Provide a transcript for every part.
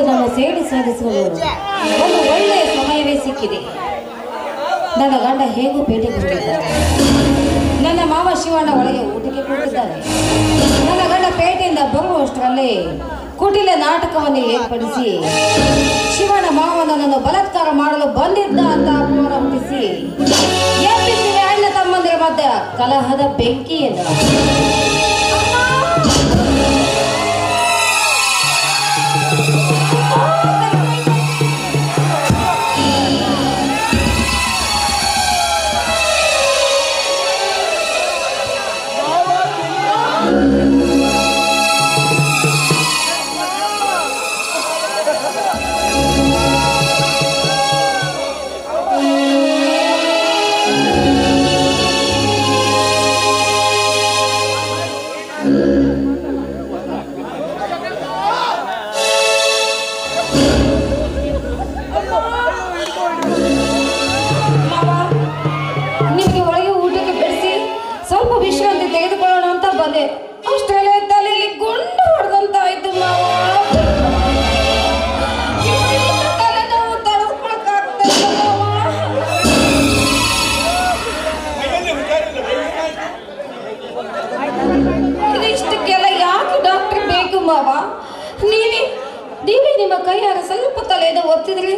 ಇವತ್ತು ಸೇವೆ ಸಾಧಿಸಲು ಒಂದು ಒಳ್ಳೆಯ ಸಮಯವೇ ಸಿಕ್ಕಿದೆ. ನನ್ನ ಗಂಡ ಹೇಗೂ ಭೇಟಿ ಕೊಟ್ಟಿದ್ದಾರೆ. ನನ್ನ ಮಾವ ಶಿವಣ್ಣ ಒಳಗೆ ಊಟಕ್ಕೆ ಕೊಟ್ಟಿದ್ದಾರೆ ನನ್ನ ಗಂಡ ಪೇಟೆಯಿಂದ ಬರುವಷ್ಟರಲ್ಲಿ ಕುಟಿಲ ನಾಟಕವನ್ನು ಏರ್ಪಡಿಸಿ ಶಿವನ ಮಾವನನ್ನು ಬಲತ್ಕಾರ ಮಾಡಲು ಬಂದಿದ್ದ ಅಂತ ಪ್ರಾರಂಭಿಸಿ ಎಬ್ಬಿಸಿವೆ ಅಣ್ಣ ತಮ್ಮಂದಿರ ಮಧ್ಯ ಕಲಹದ ಬೆಂಕಿಯನ್ನು. ಬಂದೆ ಅಷ್ಟರಲ್ಲೇ ತಲೆಯಲ್ಲಿ ಗುಂಡು ಹೊಡೆದಂತ ಆಯ್ತು ಮಾವ ಇವತ್ತು ತಲೆನೋವು ತಡೆದುಕೊಳ್ಳಕ್ಕಾಗ್ತಿಲ್ಲ ಮಾವ. ಇದು ಇಷ್ಟಕ್ಕೆಲ್ಲ ಯಾಕೆ ಡಾಕ್ಟರ್ ಬೇಕು ಮಾವ ನೀವೇ ನಿಮ್ಮ ಕೈಯಾಗ ಸ್ವಲ್ಪ ತಲೆಯನ್ನು ಒತ್ತಿದ್ರಿ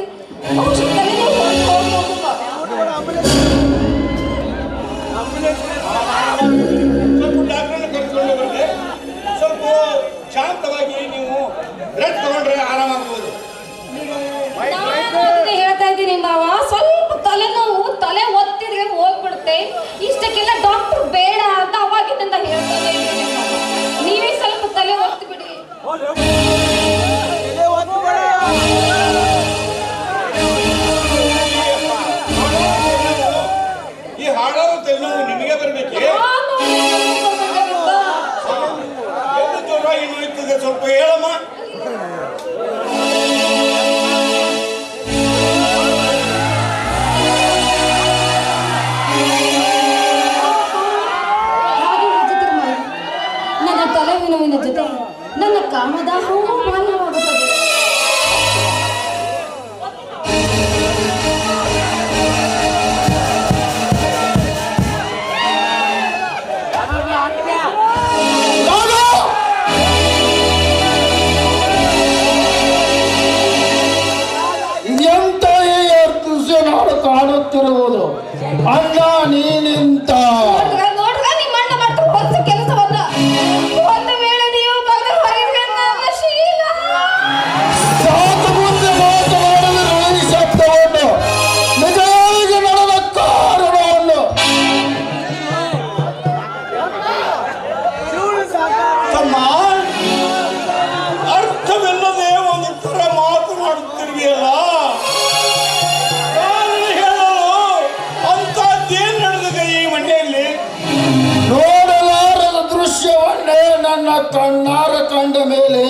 ಶಾಂತವಾಗಿ ನೀವು ರೆಸ್ಟ್ ತಗೊಂಡ್ರೆ ಆರಾಮಾಗ್ಬೋದು ಕಾಣುತ್ತಿರುವುದು ಅಣ್ಣ ನೀನಿಂತ ಕಣ್ಣಾರ ಕಂಡ ಮೇಲೆ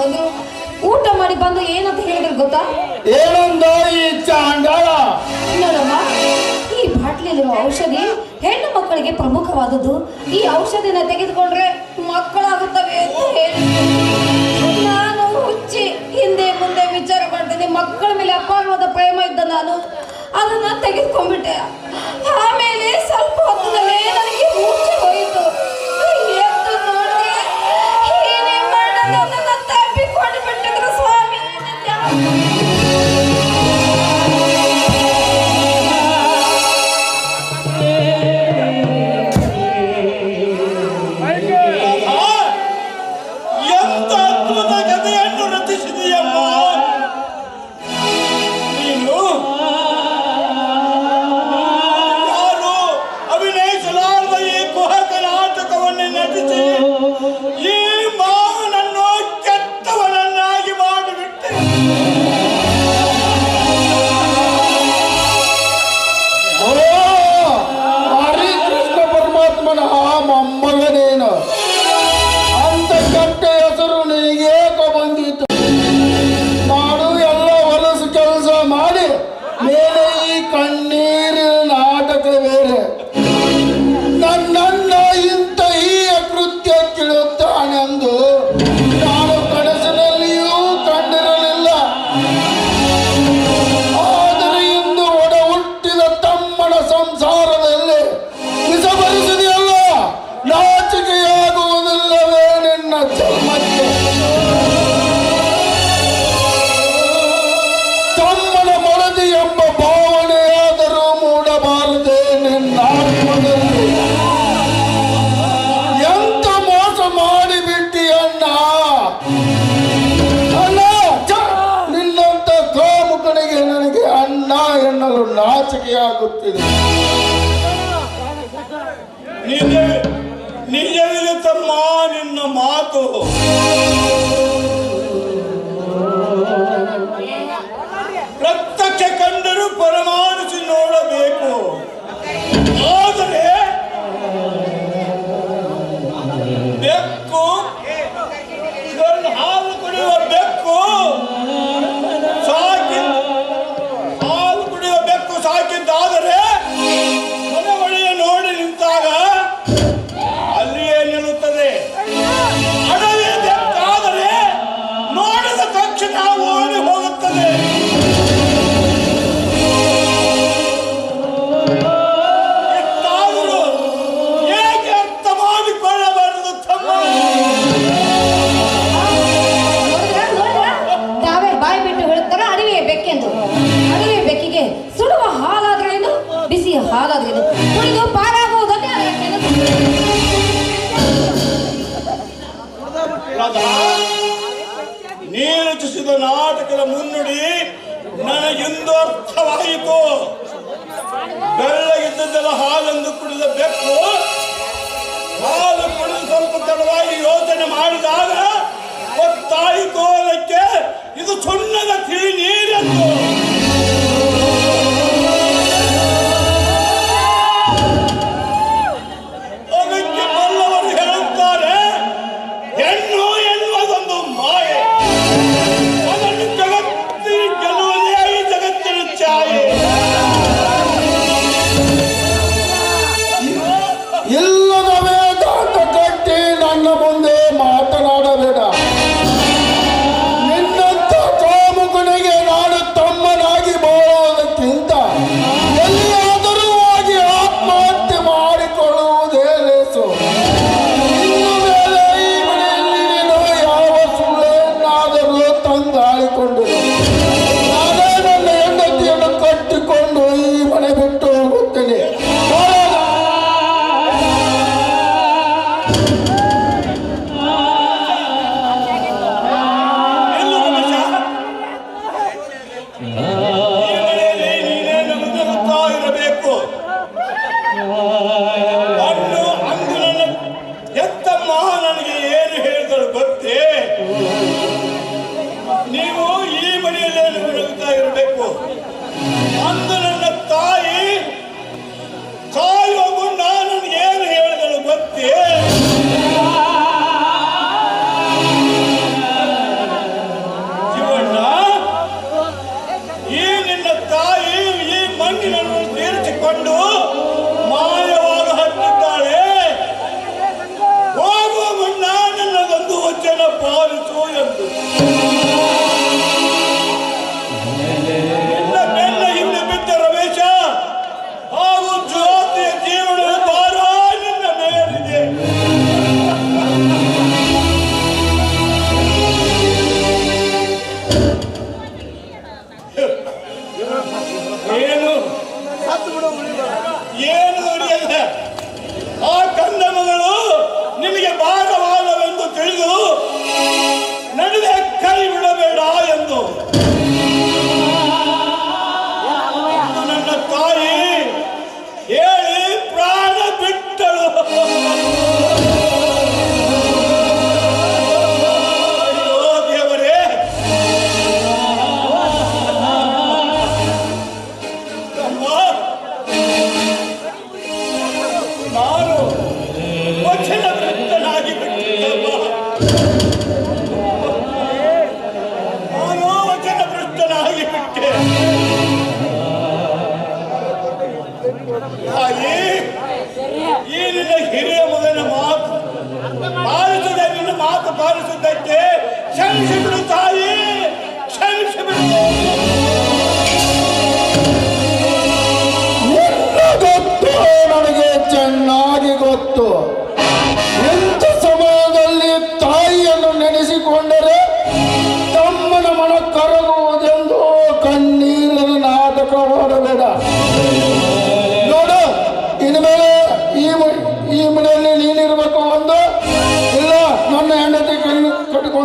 ಬಂದ್ರು ಊಟ ಮಾಡಿ ಬಂದು ಏನಂತ ಹೇಳಿದ್ರು ಗೊತ್ತಾ? ಏನೊಂದು ಈ ಚಾಂಡಾಳ ನೋಡಮ್ಮ ಈ ಬಾಟ್ಲಿಲಿರುವ ಔಷಧಿ ಹೆಣ್ಣು ಮಕ್ಕಳಿಗೆ ಪ್ರಮುಖವಾದದ್ದು. ಈ ಔಷಧಿನ ತೆಗೆದುಕೊಂಡ್ರೆ ಮಕ್ಕಳಾಗುತ್ತವೆ ಅಂತ ಹೇಳಿ. ನಾನು ಹುಚ್ಚಿ ಹಿಂದೆ ಮುಂದೆ ವಿಚಾರ ಮಾಡ್ತೀನಿ. ಮಕ್ಕಳ ಮೇಲೆ ಅಪಾರವಾದ ಪ್ರೇಮ ಇದ್ದ ನಾನು ಅದನ್ನ ತೆಗೆದುಕೊಂಡ್ಬಿಟ್ಟೆ. ಆಮೇಲೆ ಸ್ವಲ್ಪ ಹೊತ್ತದಲ್ಲೇ ನನಗೆ ಮೂರ್ಛೆ Thank you. ಆಗುತ್ತಿದೆ. ನಿಜ ನಿಜವಿದೆ ತಮ್ಮ ನಿನ್ನ ಮಾತು. ತಪ್ಪು ಯೋಜನೆ ಯೋಚನೆ ಮಾಡಿದಾಗ ಒತ್ತಾಯಿ ಅದಕ್ಕೆ ಇದು ಸುಣ್ಣದ ತಿಳಿ ನೀರೆಂದು. ಕ್ಷಮಿಸಿಬಿಡು ತಾಯಿ ಗೊತ್ತು ನನಗೆ ಚೆನ್ನಾಗಿ ಗೊತ್ತು.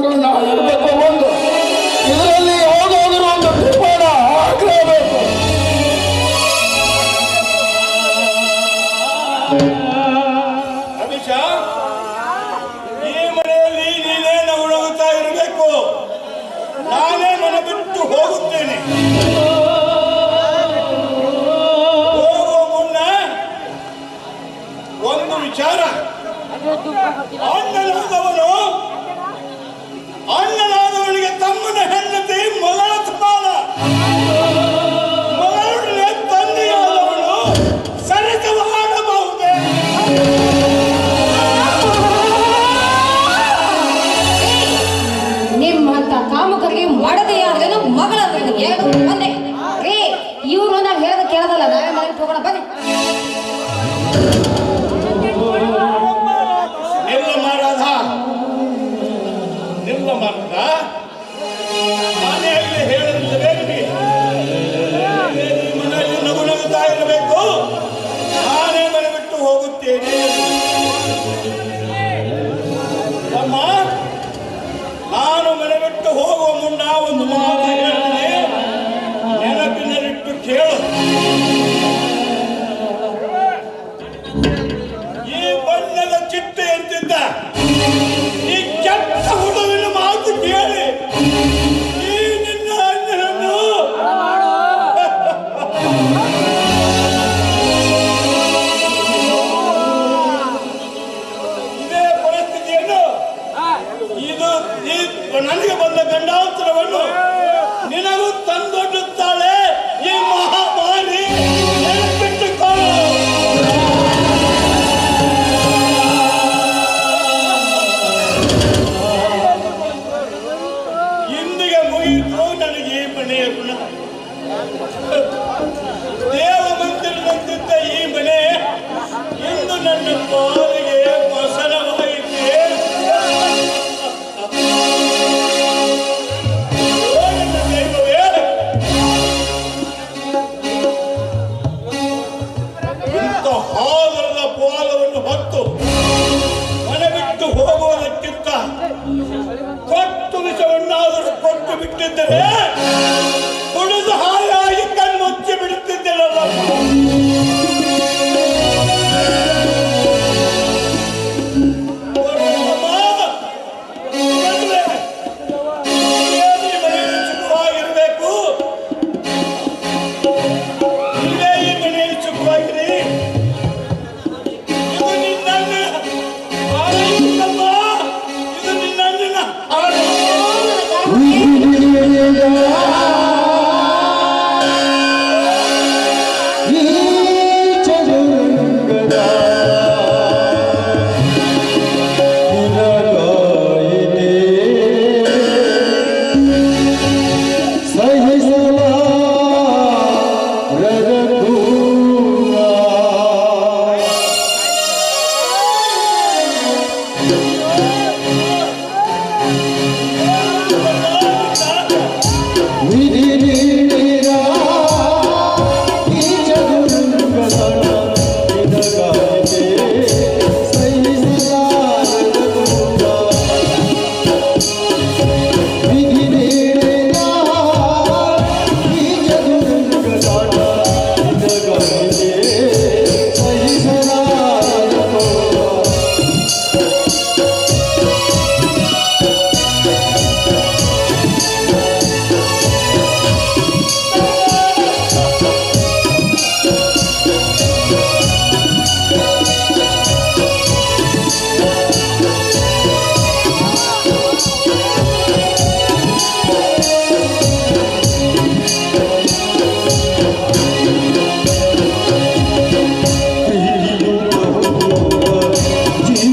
ನಾನು ನಾವು ಇದರಲ್ಲಿ ಯಾವುದಾದರೂ ಒಂದು ತೀರ್ಮಾನ ಆಗಲೇಬೇಕು ಇರಬೇಕು. ಮನೆ ಬಿಟ್ಟು ಹೋಗುತ್ತೇನೆ. ಒಂದು ವಿಚಾರ. 언 Paraná.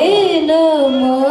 No more.